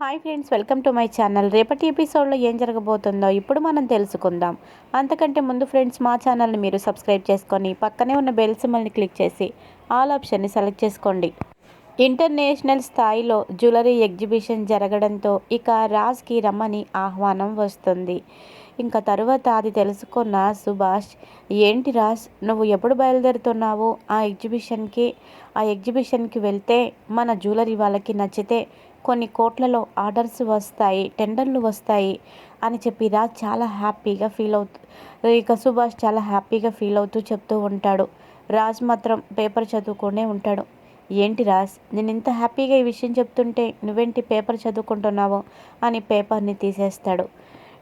Hi friends welcome to my channel. రేపటి ఎపిసోడ్లో ఏం జరగబోతుందో ఇప్పుడు మనం తెలుసుకుందాం. అంతకంటే ముందు ఫ్రెండ్స్ మా ఛానల్ని మీరు సబ్స్క్రైబ్ చేసుకొని పక్కనే ఉన్న బెల్ సింబల్ని క్లిక్ చేసి ఆల్ ఆప్షన్ని సెలెక్ట్ చేసుకోండి. ఇంటర్నేషనల్ స్థాయిలో జ్యువెలరీ ఎగ్జిబిషన్ జరగడంతో ఇక రాజ్కి రమ్మని ఆహ్వానం వస్తుంది. ఇంకా తరువాత అది తెలుసుకున్న సుభాష్ ఏంటి రాజ్ నువ్వు ఎప్పుడు బయలుదేరుతున్నావు? ఆ ఎగ్జిబిషన్కి ఆ ఎగ్జిబిషన్కి వెళ్తే మన జ్యువెలరీ వాళ్ళకి నచ్చితే కొన్ని కోట్లలో ఆర్డర్స్ వస్తాయి టెండర్లు వస్తాయి అని చెప్పి రాజ్ చాలా హ్యాపీగా ఫీల్ అవుతూ ఇక సుభాష్ చాలా హ్యాపీగా ఫీల్ అవుతూ చెప్తూ ఉంటాడు. రాజ్ మాత్రం పేపర్ చదువుకునే ఉంటాడు. ఏంటి రాజ్ నేను ఇంత హ్యాపీగా ఈ విషయం చెప్తుంటే నువ్వేంటి పేపర్ చదువుకుంటున్నావో? అని పేపర్ని తీసేస్తాడు.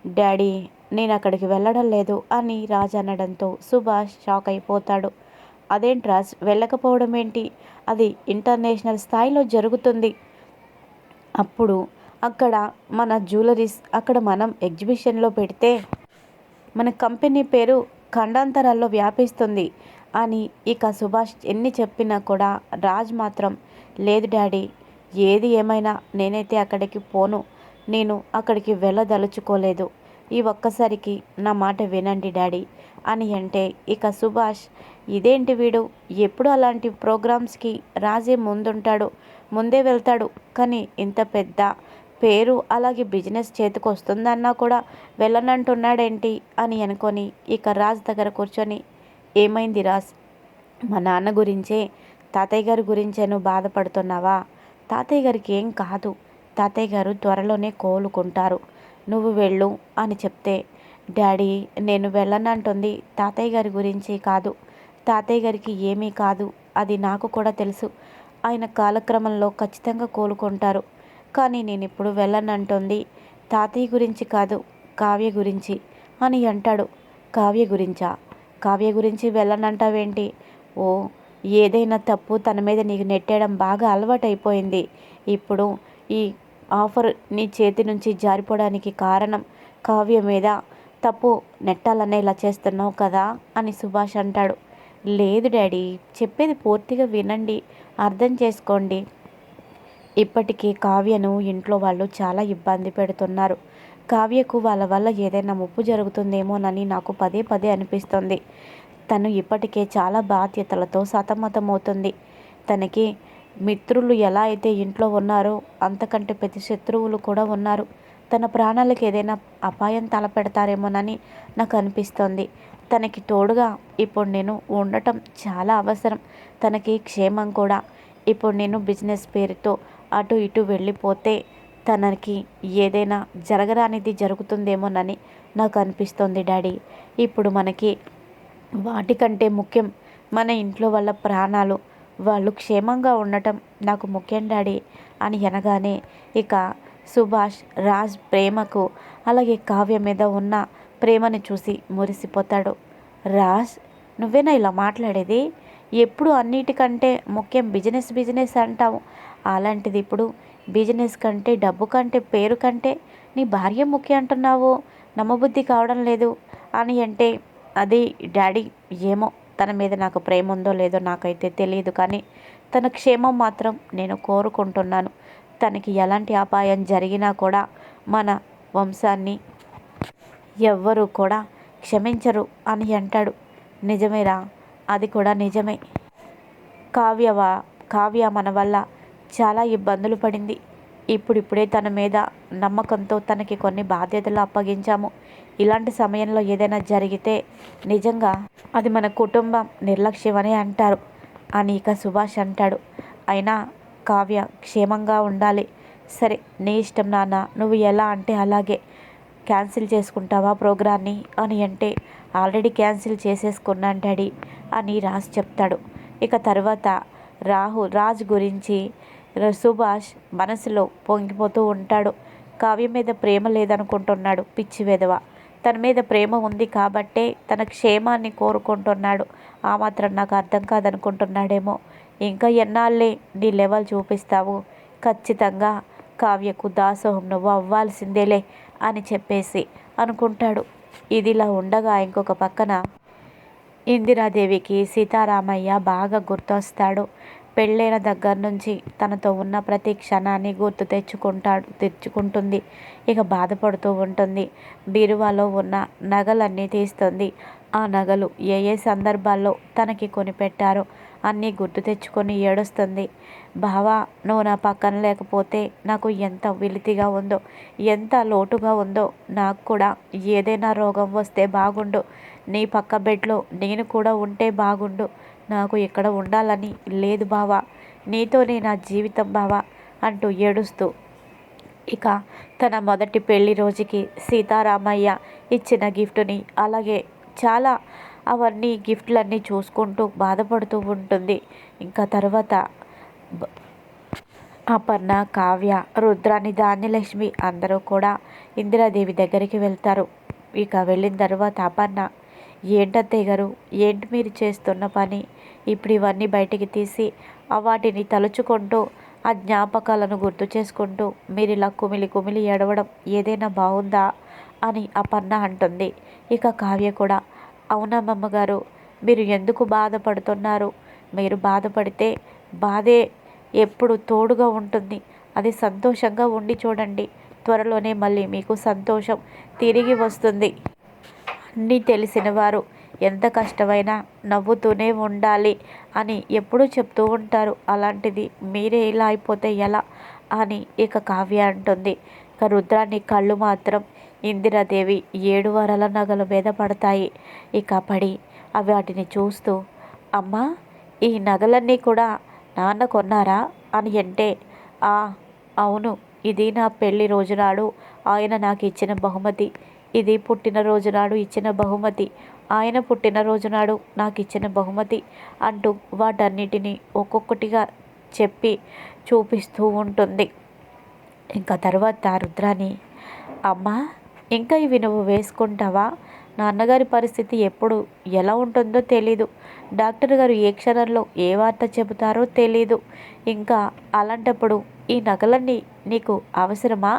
డాడీ నేను అక్కడికి వెళ్ళడం లేదు అని రాజ్ అనడంతో సుభాష్ షాక్ అయిపోతాడు. అదేంటి రాజ్ వెళ్ళకపోవడం ఏంటి? అది ఇంటర్నేషనల్ స్థాయిలో జరుగుతుంది. అప్పుడు అక్కడ మన జ్యువెలరీస్ అక్కడ మనం ఎగ్జిబిషన్లో పెడితే మన కంపెనీ పేరు ఖండాంతరాల్లో వ్యాపిస్తుంది అని ఇక సుభాష్ ఎన్ని చెప్పినా కూడా రాజ్ మాత్రం లేదు డాడీ ఏది ఏమైనా నేనైతే అక్కడికి పోను నేను అక్కడికి వెళ్ళదలుచుకోలేదు ఈ ఒక్కసారికి నా మాట వినండి డాడీ అని అంటే ఇక సుభాష్ ఇదేంటి వీడు? ఎప్పుడు అలాంటి ప్రోగ్రామ్స్కి రాజే ముందుంటాడు? ముందే వెళ్తాడు. కానీ ఇంత పెద్ద పేరు అలాగే బిజినెస్ చేతికి వస్తుందన్నా కూడా వెళ్ళనంటున్నాడేంటి అని అనుకొని ఇక రాజ్ దగ్గర కూర్చొని ఏమైంది రాజ్? మా నాన్న గురించే? తాతయ్య గారి గురించే నువ్వు బాధపడుతున్నావా? తాతయ్య గారికి ఏం కాదు. తాతయ్య గారు త్వరలోనే కోలుకుంటారు. నువ్వు వెళ్ళు అని చెప్తే డాడీ నేను వెళ్ళనంటుంది. తాతయ్య గారి గురించి కాదు. తాతయ్య గారికి ఏమీ కాదు. అది నాకు కూడా తెలుసు. ఆయన కాలక్రమంలో ఖచ్చితంగా కోలుకుంటారు. కానీ నేను ఇప్పుడు వెళ్ళనంటుంది. తాతయ్య గురించి కాదు కావ్య గురించి అని అంటాడు. కావ్య గురించా? కావ్య గురించి వెళ్ళనంటావేంటి? ఓ ఏదైనా తప్పు తన మీద నీకు నెట్టేయడం బాగా అలవాటైపోయింది. ఇప్పుడు ఈ ఆఫర్ నీ చేతి నుంచి జారిపోవడానికి కారణం కావ్య మీద తప్పు నెట్టాలనే ఇలా చేస్తున్నావు కదా అని సుభాష్ అంటాడు. లేదు డాడీ చెప్పేది పూర్తిగా వినండి. అర్థం చేసుకోండి. ఇప్పటికీ కావ్యను ఇంట్లో వాళ్ళు చాలా ఇబ్బంది పెడుతున్నారు. కావ్యకు వాళ్ళ వల్ల ఏదైనా ముప్పు జరుగుతుందేమోనని నాకు పదే పదే అనిపిస్తుంది. తను ఇప్పటికే చాలా బాధ్యతలతో సతమతమవుతుంది. తనకి మిత్రులు ఎలా అయితే ఇంట్లో ఉన్నారో అంతకంటే పెద్ద శత్రువులు కూడా ఉన్నారు. తన ప్రాణాలకు ఏదైనా అపాయం తలపెడతారేమోనని నాకు అనిపిస్తుంది. తనకి తోడుగా ఇప్పుడు నేను ఉండటం చాలా అవసరం. తనకి క్షేమం కూడా. ఇప్పుడు నేను బిజినెస్ పేరుతో అటు ఇటు వెళ్ళిపోతే తనకి ఏదైనా జరగరానిది జరుగుతుందేమోనని నాకు అనిపిస్తోంది డాడీ. ఇప్పుడు మనకి వాటికంటే ముఖ్యం మన ఇంట్లో వాళ్ళ ప్రాణాలు. వాళ్ళు క్షేమంగా ఉండటం నాకు ముఖ్యం డాడీ అని అనగానే ఇక సుభాష్ రాజ్ ప్రేమకు అలాగే కావ్య మీద ఉన్న ప్రేమని చూసి మురిసిపోతాడు. రాజ్ నువ్వేనా ఇలా మాట్లాడేది? ఎప్పుడు అన్నిటికంటే ముఖ్యం బిజినెస్ బిజినెస్ అంటావు. అలాంటిది ఇప్పుడు బిజినెస్ కంటే డబ్బు కంటే పేరు కంటే నీ భార్య ముఖ్యం అంటున్నావు. నమ్మబుద్ధి కావడం లేదు అని అంటే అది డాడీ ఏమో తన మీద నాకు ప్రేమ ఉందో లేదో నాకైతే తెలియదు కానీ తన క్షేమం మాత్రం నేను కోరుకుంటున్నాను. తనకి ఎలాంటి అపాయం జరిగినా కూడా మన వంశాన్ని ఎవ్వరూ కూడా క్షమించరు అని అంటాడు. నిజమేరా? అది కూడా నిజమే. కావ్యవా కావ్య మన వల్ల చాలా ఇబ్బందులు పడింది. ఇప్పుడిప్పుడే తన మీద నమ్మకంతో తనకి కొన్ని బాధ్యతలు అప్పగించాము. ఇలాంటి సమయంలో ఏదైనా జరిగితే నిజంగా అది మన కుటుంబం నిర్లక్ష్యం అని అంటారు అని ఇక సుభాష్ అంటాడు. అయినా కావ్య క్షేమంగా ఉండాలి. సరే నీ ఇష్టం నాన్న నువ్వు ఎలా అంటే అలాగే. క్యాన్సిల్ చేసుకుంటావా ప్రోగ్రాన్ని అని అంటే ఆల్రెడీ క్యాన్సిల్ చేసేసుకున్నాను డాడీ అని రాజ్ చెప్తాడు. ఇక తర్వాత రాహు రాజ్ గురించి సుభాష్ మనసులో పొంగిపోతూ ఉంటాడు. కావ్య మీద ప్రేమ లేదనుకుంటున్నాడు పిచ్చి వెధవ. తన మీద ప్రేమ ఉంది కాబట్టే తన క్షేమాన్ని కోరుకుంటున్నాడు. ఆ మాత్రం నాకు అర్థం కాదనుకుంటున్నాడేమో. ఇంకా ఎన్నాళ్ళే నీ లెవెల్ చూపిస్తావు? ఖచ్చితంగా కావ్యకు దాసోహం నువ్వు అవ్వాల్సిందేలే అని చెప్పేసి అనుకుంటాడు. ఇదిలా ఉండగా ఇంకొక పక్కన ఇందిరాదేవికి సీతారామయ్య బాగా గుర్తొస్తాడు. పెళ్ళైన దగ్గర నుంచి తనతో ఉన్న ప్రతి క్షణాన్ని గుర్తు తెచ్చుకుంటాడు తెచ్చుకుంటుంది. ఇక బాధపడుతూ ఉంటుంది. బీరువాలో ఉన్న నగలన్నీ తీస్తుంది. ఆ నగలు ఏ ఏ సందర్భాల్లో తనకి కొనిపెట్టారో అన్నీ గుర్తు తెచ్చుకొని ఏడుస్తుంది. బావా నువ్వు నా పక్కన లేకపోతే నాకు ఎంత విలితిగా ఉందో ఎంత లోటుగా ఉందో నాకు కూడా ఏదైనా రోగం వస్తే బాగుండు. నీ పక్క బెడ్లో నేను కూడా ఉంటే బాగుండు. నాకు ఇక్కడ ఉండాలని లేదు బావా. నీతోనే నా జీవితం బావా అంటూ ఏడుస్తూ. ఇక తన మొదటి పెళ్ళి రోజుకి సీతారామయ్య ఇచ్చిన గిఫ్ట్ని అలాగే చాలా అవన్నీ గిఫ్ట్లన్నీ చూసుకుంటూ బాధపడుతూ ఉంటుంది. ఇంకా తర్వాత అపర్ణ కావ్య రుద్రాని ధాన్యలక్ష్మి అందరూ కూడా ఇందిరాదేవి దగ్గరికి వెళ్తారు. ఇక వెళ్ళిన తర్వాత అపర్ణ ఏంటత్తయ్య గారు ఏంటి మీరు చేస్తున్న పని? ఇప్పుడు ఇవన్నీ బయటికి తీసి వాటిని తలుచుకుంటూ ఆ జ్ఞాపకాలను గుర్తు చేసుకుంటూ మీరు ఇలా కుమిలి కుమిలి ఏడవడం ఏదైనా బాగుందా? అని అపర్ణ అంటుంది. ఇక కావ్య కూడా అవునమ్మమ్మ గారు మీరు ఎందుకు బాధపడుతున్నారు? మీరు బాధపడితే బాధే ఎప్పుడు తోడుగా ఉంటుంది. అది సంతోషంగా ఉండి చూడండి. త్వరలోనే మళ్ళీ మీకు సంతోషం తిరిగి వస్తుంది. అన్నీ తెలిసిన వారు ఎంత కష్టమైనా నవ్వుతూనే ఉండాలి అని ఎప్పుడూ చెప్తూ ఉంటారు. అలాంటిది మీరే ఇలా అయిపోతే ఎలా? అని ఇక కావ్య అంటుంది. ఇక రుద్రాన్ని కళ్ళు మాత్రం ఇందిరాదేవి ఏడు వరల నగల మీద పడతాయి. ఇక పడి అవి వాటిని చూస్తూ అమ్మా ఈ నగలన్నీ కూడా నాన్న కొన్నారా? అని అంటే ఆ అవును. ఇది నా పెళ్ళి రోజునాడు. ఆయన నాకు ఇచ్చిన బహుమతి. ఇది పుట్టినరోజు నాడు ఇచ్చిన బహుమతి. ఆయన పుట్టినరోజు నాడు నాకు ఇచ్చిన బహుమతి అంటూ వాటన్నిటిని ఒక్కొక్కటిగా చెప్పి చూపిస్తూ ఉంటుంది. ఇంకా తర్వాత రుద్రాని అమ్మా ఇంకా ఇవి నువ్వు వేసుకుంటావా? నాన్నగారి పరిస్థితి ఎప్పుడు ఎలా ఉంటుందో తెలీదు. డాక్టర్ గారు ఏ క్షణంలో ఏ వార్త చెబుతారో తెలీదు. ఇంకా అలాంటప్పుడు ఈ నగలన్నీ నీకు అవసరమా?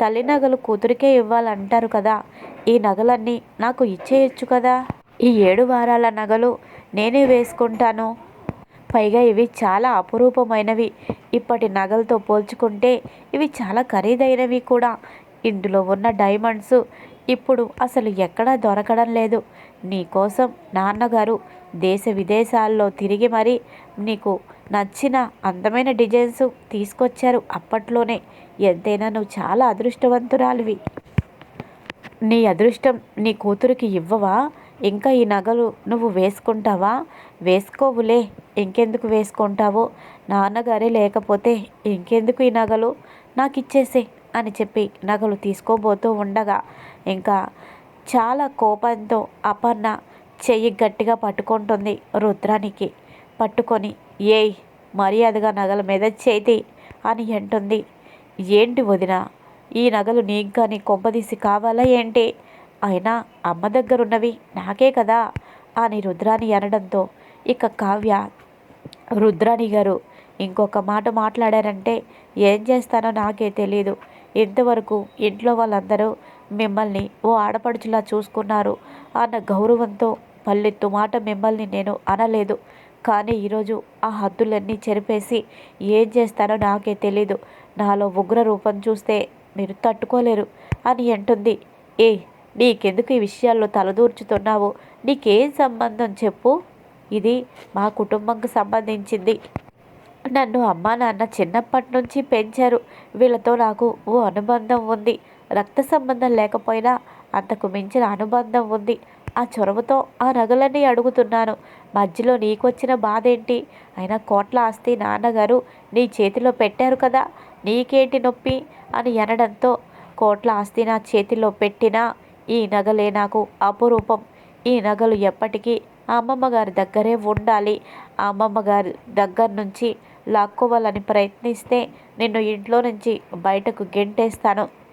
తల్లి నగలు కూతురికే ఇవ్వాలంటారు కదా. ఈ నగలన్నీ నాకు ఇచ్చేయచ్చు కదా. ఈ ఏడు వారాల నగలు నేనే వేసుకుంటాను. పైగా ఇవి చాలా అపురూపమైనవి. ఇప్పటి నగలతో పోల్చుకుంటే ఇవి చాలా ఖరీదైనవి కూడా. ఇందులో ఉన్న డైమండ్స్ ఇప్పుడు అసలు ఎక్కడా దొరకడం లేదు. నీకోసం నాన్నగారు దేశ విదేశాల్లో తిరిగి మరీ నీకు నచ్చిన అందమైన డిజైన్స్ తీసుకొచ్చారు అప్పట్లోనే. ఎంతైనా నువ్వు చాలా అదృష్టవంతురాలివి. నీ అదృష్టం నీ కూతురికి ఇవ్వవా? ఇంకా ఈ నగలు నువ్వు వేసుకుంటావా? వేసుకోవులే ఇంకెందుకు వేసుకుంటావో? నాన్నగారే లేకపోతే ఇంకెందుకు ఈ నగలు? నాకు ఇచ్చేసే అని చెప్పి నగలు తీసుకోబోతూ ఉండగా ఇంకా చాలా కోపంతో అపర్ణ చెయ్యి గట్టిగా పట్టుకుంటుంది రుద్రానికి. పట్టుకొని ఏయ్ మర్యాదగా నగల మీద చేతి అని అంటుంది. ఏంటి వదిన ఈ నగలు నీకు కానీ కొంపదీసి కావాలా ఏంటి? అయినా అమ్మ దగ్గరున్నవి నాకే కదా అని రుద్రాని అనడంతో ఇక కావ్య రుద్రాణి గారు ఇంకొక మాట మాట్లాడారంటే ఏం చేస్తానో నాకే తెలియదు ఇంతవరకు ఇంట్లో వాళ్ళందరూ మిమ్మల్ని ఓ ఆడపడుచులా చూసుకున్నారు అన్న గౌరవంతో పల్లెత్తు మాట మిమ్మల్ని నేను అనలేదు. కానీ ఈరోజు ఆ హద్దులన్నీ చెరిపేసి ఏం చేస్తానో నాకే తెలీదు. నాలో ఉగ్ర రూపం చూస్తే మీరు తట్టుకోలేరు అని అంటుంది. ఏ నీకెందుకు ఈ విషయాల్లో తలదూర్చుతున్నావు? నీకేం సంబంధం చెప్పు. ఇది మా కుటుంబంకు సంబంధించింది. నన్ను అమ్మా నాన్న చిన్నప్పటి నుంచి పెంచారు. వీళ్ళతో నాకు ఓ అనుబంధం ఉంది. రక్త సంబంధం లేకపోయినా అంతకు మించిన అనుబంధం ఉంది. ఆ చొరవతో ఆ నగలన్నీ అడుగుతున్నాను. మధ్యలో నీకొచ్చిన బాధ ఏంటి అయినా కోట్ల ఆస్తి నాన్నగారు నీ చేతిలో పెట్టారు కదా? నీకేంటి నొప్పి? అని అనడంతో కోట్ల ఆస్తి నా చేతిలో పెట్టినా ఈ నగలే నాకు అపురూపం. ఈ నగలు ఎప్పటికీ అమ్మమ్మ గారి దగ్గరే ఉండాలి. ఆ అమ్మమ్మ గారి దగ్గర నుంచి లాక్కోవాలని ప్రయత్నిస్తే నిన్ను ఇంట్లో నుంచి బయటకు గెంటేస్తాను.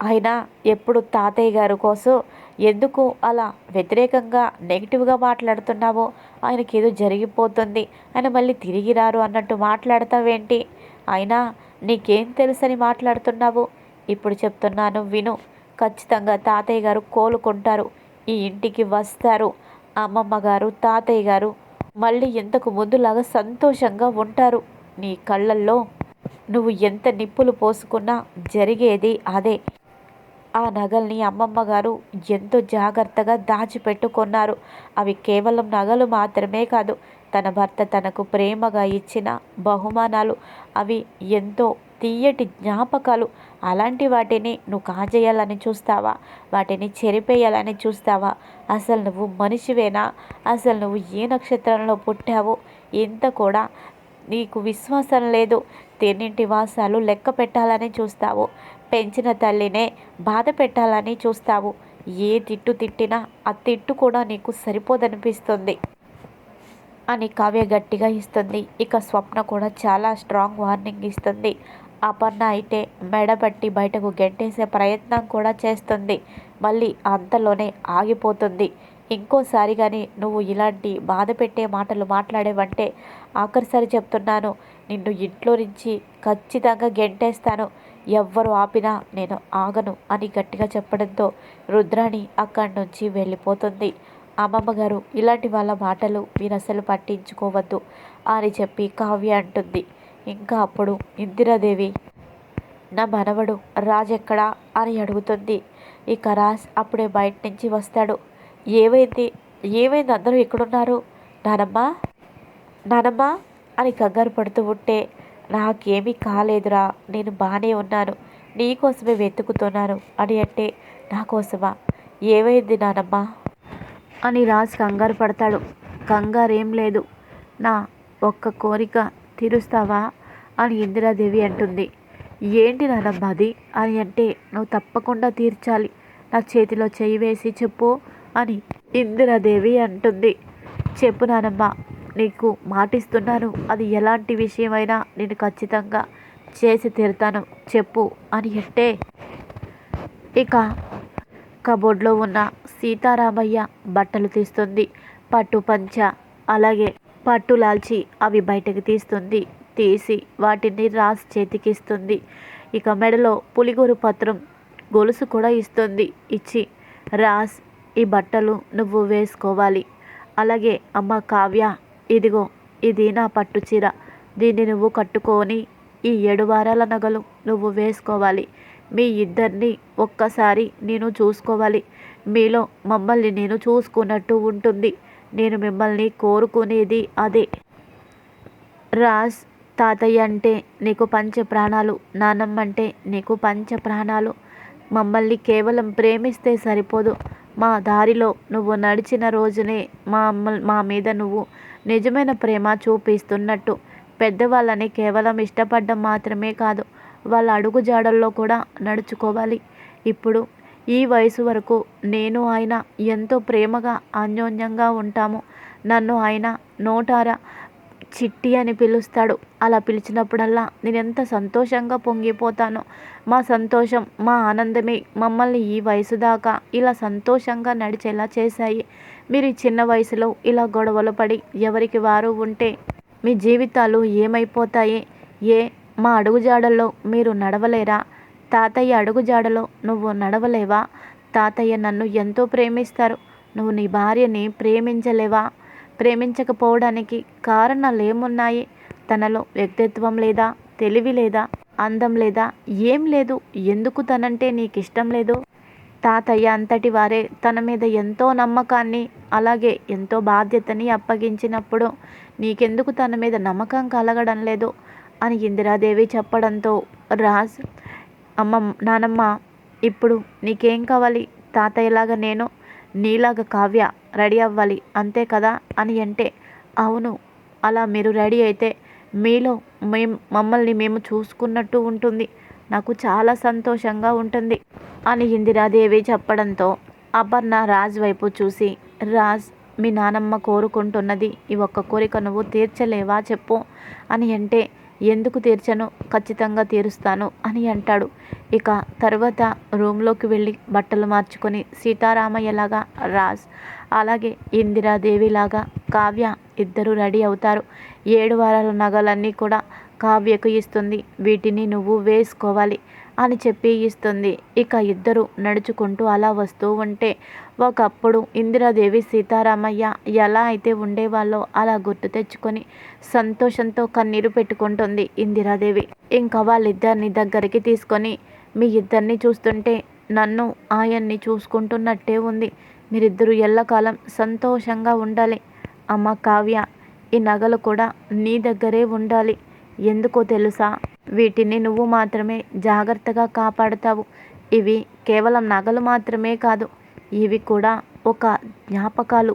అయినా ఎప్పుడు తాతయ్య గారు కోసం ఎందుకు అలా వ్యతిరేకంగా నెగిటివ్గా మాట్లాడుతున్నావో ఆయనకి ఏదో జరిగిపోతుంది. ఆయన మళ్ళీ తిరిగి రారు అన్నట్టు మాట్లాడతావేంటి? అయినా నీకేం తెలుసని మాట్లాడుతున్నావు? ఇప్పుడు చెప్తున్నాను విను. ఖచ్చితంగా తాతయ్య గారు కోలుకుంటారు. ఈ ఇంటికి వస్తారు. అమ్మమ్మ గారు తాతయ్య గారు మళ్ళీ ఇంతకు ముందులాగా సంతోషంగా ఉంటారు? నీ కళ్ళల్లో నువ్వు ఎంత నిప్పులు పోసుకున్నా జరిగేది అదే. ఆ నగల్ని అమ్మమ్మ గారు ఎంతో జాగ్రత్తగా దాచిపెట్టుకున్నారు. అవి కేవలం నగలు మాత్రమే కాదు తన భర్త తనకు ప్రేమగా ఇచ్చిన బహుమానాలు. అవి ఎంతో తీయటి జ్ఞాపకాలు. అలాంటి వాటిని నువ్వు కాజేయాలని చూస్తావా? వాటిని చెరిపేయాలని చూస్తావా? అసలు నువ్వు మనిషివేనా? అసలు నువ్వు ఏ నక్షత్రంలో పుట్టావో? ఇంత కూడా నీకు విశ్వాసం లేదు. తిన్నింటి వాసాలు లెక్క పెట్టాలని చూస్తావు? పెంచిన తల్లినే బాధ పెట్టాలని చూస్తావు. ఏ తిట్టు తిట్టినా ఆ తిట్టు కూడా నీకు సరిపోదనిపిస్తుంది అని కావ్య గట్టిగా ఇస్తుంది. ఇక స్వప్న కూడా చాలా స్ట్రాంగ్ వార్నింగ్ ఇస్తుంది. అపర్ణ అయితే మెడబట్టి బయటకు గెంటేసే ప్రయత్నం కూడా చేస్తుంది. మళ్ళీ అంతలోనే ఆగిపోతుంది. ఇంకోసారి కానీ నువ్వు ఇలాంటి బాధ పెట్టే మాటలు మాట్లాడేవంటే ఆఖరిసారి చెప్తున్నాను. నిన్ను ఇంట్లో నుంచి ఖచ్చితంగా గెంటేస్తాను. ఎవ్వరు ఆపినా నేను ఆగను అని గట్టిగా చెప్పడంతో రుద్రాణి అక్కడి నుంచి వెళ్ళిపోతుంది. అమ్మమ్మ గారు ఇలాంటి వాళ్ళ మాటలు మీరు అసలు పట్టించుకోవద్దు అని చెప్పి కావ్య అంటుంది. ఇంకా అప్పుడు ఇందిరాదేవి నా మనవడు రాజ్ ఎక్కడా అని అడుగుతుంది. ఇక రాజ్ అప్పుడే బయట నుంచి వస్తాడు. ఏమైంది? ఏమైంది? అందరూ ఎక్కడున్నారు? నానమ్మ? నానమ్మ? అని కంగారు పడుతూ ఉంటే నాకేమీ కాలేదురా నేను బాగానే ఉన్నాను నీకోసమే వెతుకుతున్నాను అని అంటే నా కోసమా ఏమైంది నానమ్మా? అని రాజ్ కంగారు పడతాడు. కంగారేం లేదు. నా ఒక్క కోరిక తీరుస్తావా? అని ఇందిరాదేవి అంటుంది. ఏంటి నానమ్మ అది? అని అంటే నువ్వు తప్పకుండా తీర్చాలి. నా చేతిలో చేయి వేసి చెప్పు అని ఇందిరాదేవి అంటుంది. చెప్పు నానమ్మ. నీకు మాటిస్తున్నాను. అది ఎలాంటి విషయమైనా నేను ఖచ్చితంగా చేసి తీరుతాను. చెప్పు అని అంటే ఇక కబోర్డ్లో ఉన్న సీతారామయ్య బట్టలు తీస్తుంది. పట్టు పంచ అలాగే పట్టు లాల్చి అవి బయటకు తీస్తుంది. తీసి వాటిని రాస్ చేతికిస్తుంది. ఇక మెడలో పులిగోరు పత్రం గొలుసు కూడా ఇస్తుంది. ఇచ్చి రాస్ ఈ బట్టలు నువ్వు వేసుకోవాలి. అలాగే అమ్మ కావ్య ఇదిగో ఇది నా పట్టు చీర. దీన్ని నువ్వు కట్టుకొని ఈ ఏడు వారాల నగలు నువ్వు వేసుకోవాలి. మీ ఇద్దరిని ఒక్కసారి నేను చూసుకోవాలి. మీలో మమ్మల్ని నేను చూసుకున్నట్టు ఉంటుంది. నేను మిమ్మల్ని కోరుకునేది అదే. రాజ్ తాతయ్య అంటే నీకు పంచ ప్రాణాలు నానమ్మ అంటే నీకు పంచ ప్రాణాలు. మమ్మల్ని కేవలం ప్రేమిస్తే సరిపోదు. మా దారిలో నువ్వు నడిచిన రోజునే మా మా మీద నువ్వు నిజమైన ప్రేమ చూపిస్తున్నట్టు. పెద్దవాళ్ళని కేవలం ఇష్టపడడం మాత్రమే కాదు వాళ్ళ అడుగు జాడల్లో కూడా నడుచుకోవాలి. ఇప్పుడు ఈ వయసు వరకు నేను ఆయన ఎంతో ప్రేమగా అన్యోన్యంగా ఉంటాము. నన్ను ఆయన నోటారా చిట్టి అని పిలుస్తాడు. అలా పిలిచినప్పుడల్లా నేను ఎంత సంతోషంగా పొంగిపోతానో. మా సంతోషం మా ఆనందమే మమ్మల్ని ఈ వయసు దాకా ఇలా సంతోషంగా నడిచేలా చేశాయి. మీరు ఈ చిన్న వయసులో ఇలా గొడవలు పడి ఎవరికి వారు ఉంటే మీ జీవితాలు ఏమైపోతాయి? ఏ మా అడుగుజాడల్లో మీరు నడవలేరా? తాతయ్య అడుగుజాడలో నువ్వు నడవలేవా? తాతయ్య నన్ను ఎంతో ప్రేమిస్తారు. నువ్వు నీ భార్యని ప్రేమించలేవా? ప్రేమించకపోవడానికి కారణాలు ఏమున్నాయి తనలో వ్యక్తిత్వం లేదా తెలివి లేదా అందం లేదా ఏం లేదు. ఎందుకు తనంటే నీకు ఇష్టం లేదు? తాతయ్య అంతటి వారే తన మీద ఎంతో నమ్మకాన్ని అలాగే ఎంతో బాధ్యతని అప్పగించినప్పుడు నీకెందుకు తన మీద నమ్మకం కలగడం లేదు అని ఇందిరాదేవి చెప్పడంతో రాజ్ అమ్మ నానమ్మ ఇప్పుడు నీకేం కావాలి? తాతయ్యలాగా నేను నీలాగా కావ్య రెడీ అవ్వాలి అంతే కదా? అని అంటే అవును అలా మీరు రెడీ అయితే మీలో మేము మమ్మల్ని మేము చూసుకున్నట్టు ఉంటుంది. నాకు చాలా సంతోషంగా ఉంటుంది అని ఇందిరాదేవి చెప్పడంతో అపర్ణ రాజ్ వైపు చూసి రాజ్ మీ నానమ్మ కోరుకుంటున్నది ఈ ఒక్క కోరిక నువ్వు తీర్చలేవా చెప్పు. అని అంటే ఎందుకు తీర్చను? ఖచ్చితంగా తీరుస్తాను అని అంటాడు. ఇక తర్వాత రూమ్లోకి వెళ్ళి బట్టలు మార్చుకొని సీతారామయ్యలాగా రాజ్ అలాగే ఇందిరాదేవిలాగా కావ్య ఇద్దరు రెడీ అవుతారు. ఏడు వారాల నగలన్నీ కూడా కావ్యకు ఇస్తుంది. వీటిని నువ్వు వేసుకోవాలి. అని చెప్పి ఇస్తుంది. ఇక ఇద్దరు నడుచుకుంటూ అలా వస్తూ ఉంటే ఒకప్పుడు ఇందిరాదేవి సీతారామయ్య ఎలా అయితే ఉండేవాళ్ళో అలా గుర్తు తెచ్చుకొని సంతోషంతో కన్నీరు పెట్టుకుంటుంది ఇందిరాదేవి. ఇంకా వాళ్ళిద్దరిని దగ్గరికి తీసుకొని మీ ఇద్దరిని చూస్తుంటే నన్ను ఆయన్ని చూసుకుంటున్నట్టే ఉంది. మీరిద్దరూ ఎల్లకాలం సంతోషంగా ఉండాలి. అమ్మ కావ్య ఈ నగలు కూడా నీ దగ్గరే ఉండాలి. ఎందుకో తెలుసా? వీటిని నువ్వు మాత్రమే జాగ్రత్తగా కాపాడుతావు. ఇవి కేవలం నగలు మాత్రమే కాదు ఇవి కూడా ఒక జ్ఞాపకాలు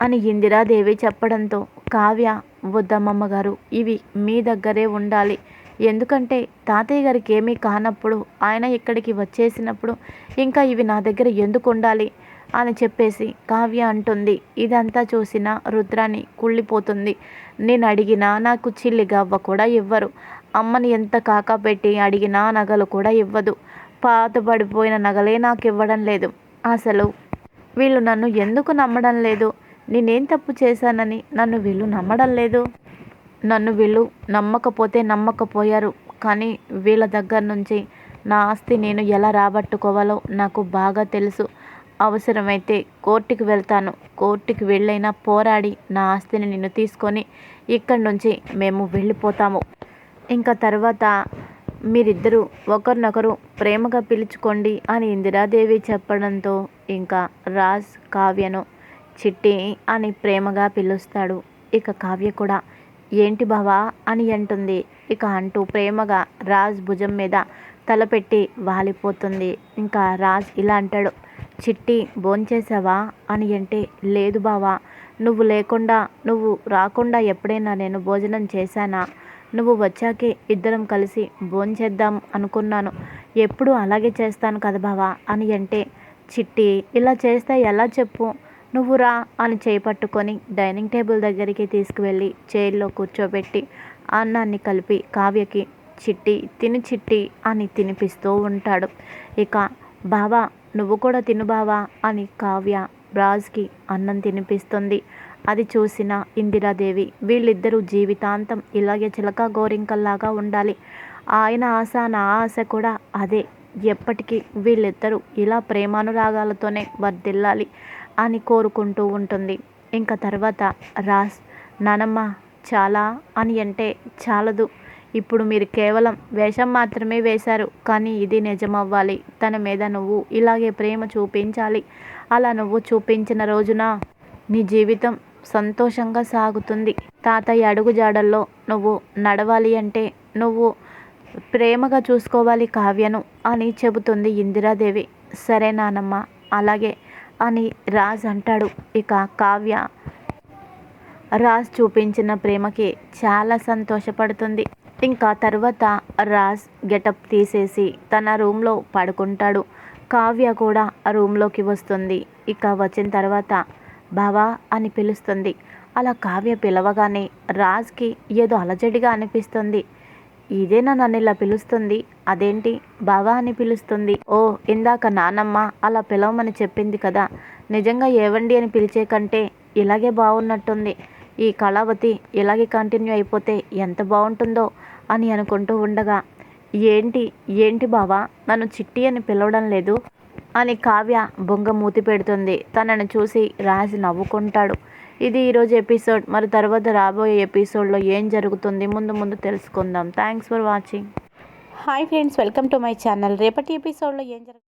అని ఇందిరాదేవి చెప్పడంతో కావ్య వద్దమ్మమ్మ గారు ఇవి మీ దగ్గరే ఉండాలి. ఎందుకంటే తాతయ్య గారికి ఏమీ కానప్పుడు ఆయన ఇక్కడికి వచ్చేసినప్పుడు ఇంకా ఇవి నా దగ్గర ఎందుకు ఉండాలి అని చెప్పేసి కావ్య అంటుంది. ఇదంతా చూసిన రుద్రాని కుళ్ళిపోతుంది. నేను అడిగినా నాకు చిల్లి గవ్వ కూడా ఇవ్వరు. అమ్మని ఎంత కాకపెట్టి అడిగినా నగలు కూడా ఇవ్వదు. పాతబడిపోయిన నగలే నాకు ఇవ్వడం లేదు. అసలు వీళ్ళు నన్ను ఎందుకు నమ్మడం లేదు? నేనేం తప్పు చేశానని నన్ను వీళ్ళు నమ్మడం లేదు. నన్ను వీళ్ళు నమ్మకపోతే నమ్మకపోయారు. కానీ వీళ్ళ దగ్గర నుంచి నా ఆస్తి నేను ఎలా రాబట్టుకోవాలో నాకు బాగా తెలుసు. అవసరమైతే కోర్టుకి వెళ్తాను. కోర్టుకి వెళ్ళైనా పోరాడి నా ఆస్తిని నిన్ను తీసుకొని ఇక్కడి నుంచి మేము వెళ్ళిపోతాము. ఇంకా తర్వాత మీరిద్దరూ ఒకరినొకరు ప్రేమగా పిలుచుకోండి అని ఇందిరాదేవి చెప్పడంతో ఇంకా రాజ్ కావ్యను చిట్టి అని ప్రేమగా పిలుస్తాడు. ఇక కావ్య కూడా ఏంటి బావా? అని అంటుంది. ఇక అంటూ ప్రేమగా రాజ్ భుజం మీద తలపెట్టి వాలిపోతుంది. ఇంకా రాజ్ ఇలా అంటాడు చిట్టి భోంచేసావా అని అంటే లేదు బావా నువ్వు లేకుండా నువ్వు రాకుండా ఎప్పుడైనా నేను భోజనం చేశానా? నువ్వు వచ్చాకే ఇద్దరం కలిసి భోంచేద్దాం అనుకున్నాను. ఎప్పుడు అలాగే చేస్తాను కదా బావా అని అంటే చిట్టి ఇలా చేస్తే ఎలా చెప్పు? నువ్వు రా అని చేపట్టుకొని డైనింగ్ టేబుల్ దగ్గరికి తీసుకువెళ్ళి చైర్లో కూర్చోబెట్టి అన్నాన్ని కలిపి కావ్యకి చిట్టి తిని చిట్టి అని తినిపిస్తూ ఉంటాడు. ఇక బావా నువ్వు కూడా తిను బావా అని కావ్య రాజ్కి అన్నం తినిపిస్తుంది. అది చూసిన ఇందిరాదేవి వీళ్ళిద్దరూ జీవితాంతం ఇలాగే చిలక గోరింకల్లాగా ఉండాలి. ఆయన ఆశ నా ఆశ కూడా అదే. ఎప్పటికీ వీళ్ళిద్దరూ ఇలా ప్రేమానురాగాలతోనే వర్దిల్లాలి అని కోరుకుంటూ ఉంటుంది. ఇంకా తర్వాత రాస్ నానమ్మ చాలా అని అంటే చాలదు. ఇప్పుడు మీరు కేవలం వేషం మాత్రమే వేశారు కానీ ఇది నిజమవ్వాలి. తన మీద నువ్వు ఇలాగే ప్రేమ చూపించాలి. అలా నువ్వు చూపించిన రోజున నీ జీవితం సంతోషంగా సాగుతుంది. తాతయ్య అడుగుజాడల్లో నువ్వు నడవాలి అంటే నువ్వు ప్రేమగా చూసుకోవాలి కావ్యను అని చెబుతుంది ఇందిరాదేవి. సరే నానమ్మ అలాగే అని రాజ్ అంటాడు. ఇక కావ్య రాజ్ చూపించిన ప్రేమకి చాలా సంతోషపడుతుంది. ఇంకా తర్వాత రాజ్ గెటప్ తీసేసి తన రూమ్లో పడుకుంటాడు. కావ్య కూడా రూమ్లోకి వస్తుంది. ఇక వచ్చిన తర్వాత బావా అని పిలుస్తుంది. అలా కావ్య పిలవగానే రాజ్కి ఏదో అలజడిగా అనిపిస్తుంది. ఇదేనా నన్ను ఇలా పిలుస్తుంది. అదేంటి? బావా అని పిలుస్తుంది. ఓ ఇందాక నానమ్మ అలా పిలవమని చెప్పింది కదా. నిజంగా ఏవండి అని పిలిచే కంటే ఇలాగే బాగున్నట్టుంది ఈ కళావతి ఇలాగే కంటిన్యూ అయిపోతే ఎంత బాగుంటుందో అని అనుకుంటూ ఉండగా ఏంటి? ఏంటి బావా? నన్ను చిట్టి అని పిలవడం లేదు. అని కావ్య బొంగ మూతి పెడుతుంది. తనను చూసి రాజు నవ్వుకుంటాడు. ఇది ఈరోజు ఎపిసోడ్. మరి తర్వాత రాబోయే ఎపిసోడ్లో ఏం జరుగుతుంది? ముందు ముందు తెలుసుకుందాం. Thanks for watching hi friends welcome to my channel రేపటి ఎపిసోడ్లో ఏం జరుగుతుంది